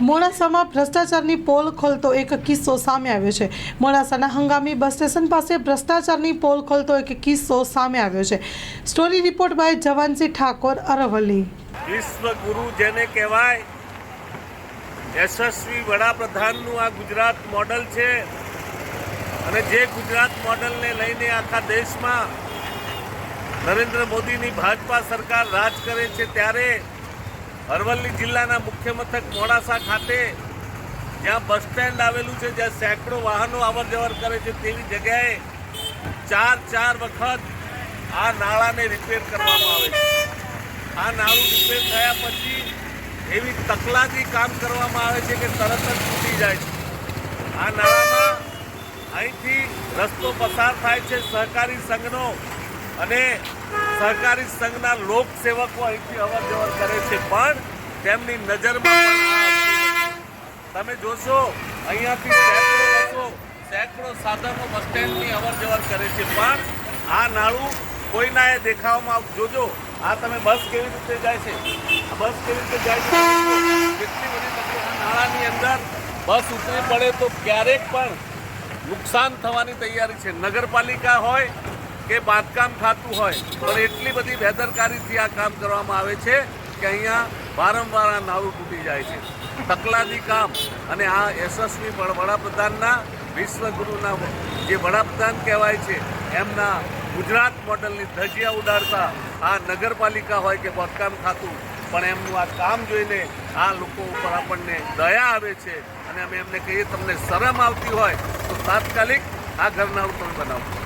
મોડાસામાં ભ્રષ્ટાચારની પોલ ખોલતો એક કિસ્સો સામે આવ્યો છે. મોડાસાના હંગામી બસ સ્ટેશન પાસે ભ્રષ્ટાચારની પોલ ખોલતો એક કિસ્સો સામે આવ્યો છે. Story report by Jawansinh Thakor Aravalli. વિશ્વ ગુરુ જેને કહેવાય, યશસ્વી વડાપ્રધાનનું આ ગુજરાત મોડલ છે. અને જે ગુજરાત મોડલને લઈને આખા દેશમાં નરેન્દ્ર મોદીની ભાજપા સરકાર રાજ કરે છે, ત્યારે અરવલ્લી જિલ્લાના મુખ્ય મથક મોડાસા ખાતે જ્યાં બસ સ્ટેન્ડ આવેલું છે, જ્યાં સેંકડો વાહનો અવર જવર કરે છે, તેવી જગ્યાએ ચાર ચાર વખત આ નાળાને રિપેર કરવામાં આવે છે. આ નાળું રિપેર થયા પછી એવી તકલાથી કામ કરવામાં આવે છે કે તરત જ તૂટી જાય છે. આ નાળામાં અહીંથી રસ્તો પસાર થાય છે, સહકારી સંઘનો અને સહકારી સંઘના લોકસેવકો અહીંથી અવર જવર કરે છે, પણ તેમની નજરમાં. તમે જોશો, અહીંયાથી સેંકડો સાધનો બસ સ્ટેન્ડની અવર જવર કરે છે, પણ આ નાળું કોઈના એ દેખાવામાં જોજો, આ તમે બસ કેવી રીતે જાય છે? બસ કેવી રીતે જાય છે? કેટલી બધી તકલીફ નાળાની અંદર બસ ઉતરી પડે તો ક્યારેક પણ નુકસાન થવાની તૈયારી છે. નગરપાલિકા હોય કે બાંધકામ ખાતું હોય, પણ એટલી બધી બેદરકારીથી આ કામ કરવામાં આવે છે કે અહીંયા વારંવાર આ નાળું તૂટી જાય છે. તકલાદી કામ અને આ યશસ્વી વડ- વડાપ્રધાનના, વિશ્વગુરુના જે વડાપ્રધાન કહેવાય છે, એમના ગુજરાત મોડલની ધજિયા ઉડાડતા આ નગરપાલિકા હોય કે બાંધકામ ખાતું પણ એમનું આ કામ જોઈને આ લોકો ઉપર આપણને દયા આવે છે અને અમે એમને કહીએ, તમને શરમ આવતી હોય, તો તાત્કાલિક આ ઘરના તમે બનાવો.